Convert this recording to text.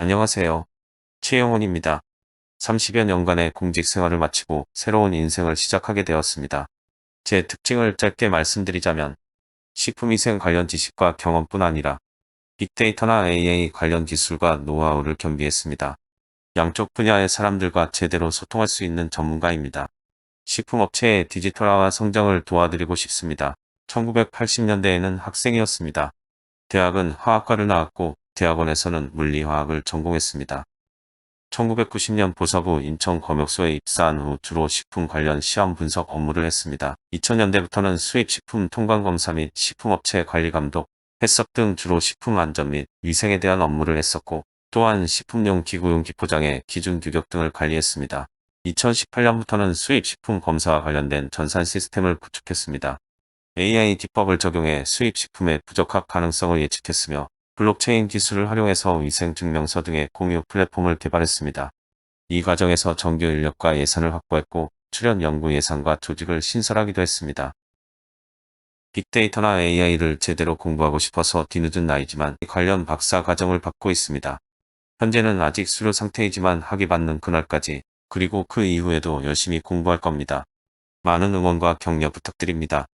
안녕하세요. 최영원입니다. 30여 년간의 공직 생활을 마치고 새로운 인생을 시작하게 되었습니다. 제 특징을 짧게 말씀드리자면 식품위생 관련 지식과 경험뿐 아니라 빅데이터나 AI 관련 기술과 노하우를 겸비했습니다. 양쪽 분야의 사람들과 제대로 소통할 수 있는 전문가입니다. 식품업체의 디지털화와 성장을 도와드리고 싶습니다. 1980년대에는 학생이었습니다. 대학은 화학과를 나왔고 대학원에서는 물리화학을 전공했습니다. 1990년 보서부 인천검역소에 입사한 후 주로 식품 관련 시험 분석 업무를 했습니다. 2000년대부터는 수입식품 통관검사 및 식품업체 관리감독, 해썹 등 주로 식품 안전 및 위생에 대한 업무를 했었고 또한 식품용 기구용 기 포장의 기준 규격 등을 관리했습니다. 2018년부터는 수입식품 검사와 관련된 전산 시스템을 구축했습니다. AI 기법을 적용해 수입식품의 부적합 가능성을 예측했으며 블록체인 기술을 활용해서 위생증명서 등의 공유 플랫폼을 개발했습니다. 이 과정에서 정규 인력과 예산을 확보했고 출연 연구 예산과 조직을 신설하기도 했습니다. 빅데이터나 AI를 제대로 공부하고 싶어서 뒤늦은 나이지만 관련 박사 과정을 받고 있습니다. 현재는 아직 수료 상태이지만 학위 받는 그날까지 그리고 그 이후에도 열심히 공부할 겁니다. 많은 응원과 격려 부탁드립니다.